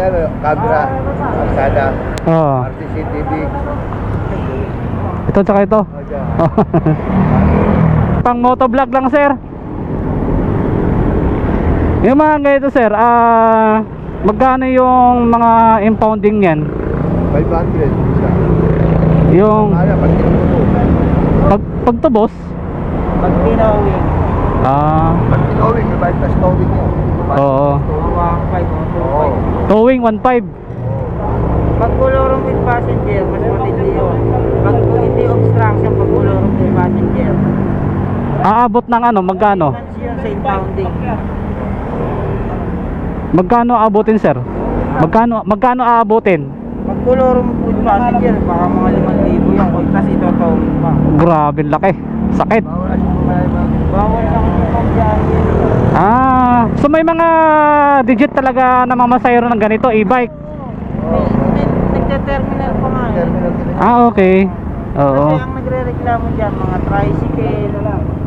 ano, camera, kalsada, Oo. RCCTV. Ito tsaka ito. O, dyan. Pang motovlog lang sir. Yung mga ganito sir, ah magkano yung mga impounding yan? 500. Isa. Yung Ano, pag tinutubo. pag, pagtubos? Pag tinawin, Ah, Pag tinawin, may bayad pa stowing yun. oo. mga 5 o 2 Oo. Towing 1.5. Pag kulurong with passenger, mas matindi yun. Pag hindi obstruction, pag kulurong with passenger. Aabot ng ano, magkano? Sa impounding. Magkano aabutin sir? Magkano magkano aabutin? Pag kulurong with passenger, baka mga 5,000 yung kung kasi ito towing pa. Grabe laki. Sakit. Bawal Bawal lang yung pagbiyahe. Ah, so may mga digit talaga na mamasayro ng ganito, e-bike. May, may nagte-terminal pa nga. eh. terminal. Ah, okay. Oo. Kasi ang nagre-reklamo dyan, mga tricycle,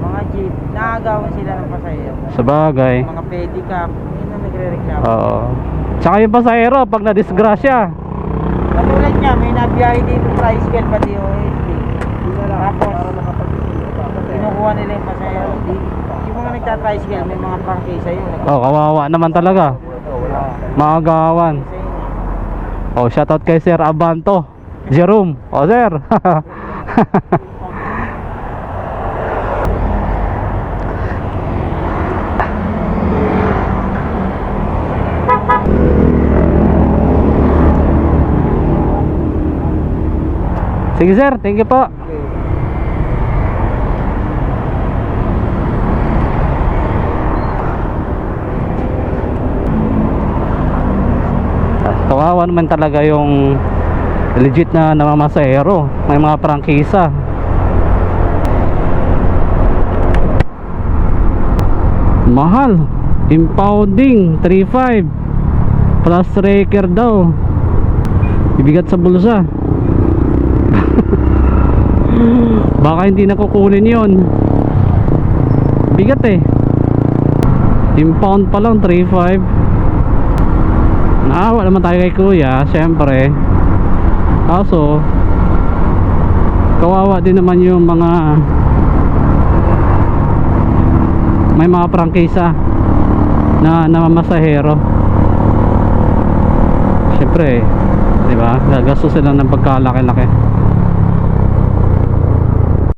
mga jeep, naagawan sila ng pasahero. Sa bagay. Mga pedicab, yun ang nagre-reklamo. Oo. Tsaka yung pasahero, pag na-disgrasya, Katulad niya, may nabiyahe dito tricycle pati OSD. Tapos, kinukuha nila yung pasahero. Di- Yung mga nagta-tricycle, may mga prangkisa yun. oh, kawawa naman talaga. Maagawan. Oh, shoutout kay Sir Abanto. Jerome. Oh, sir. Sige sir, thank you po. Ah, Kawawa naman talaga yung legit na namamasahero. May mga prangkisa. Mahal. Impounding 3.5 plus raker daw. Ibigat sa bulsa. Baka hindi na kukunin yon. Bigat eh. Impound pa lang 3.5 Naawa naman tayo kay kuya, syempre. Kaso, kawawa din naman yung mga may mga prangkisa na namamasahero. Syempre, di ba? Gagastos sila ng pagkalaki-laki.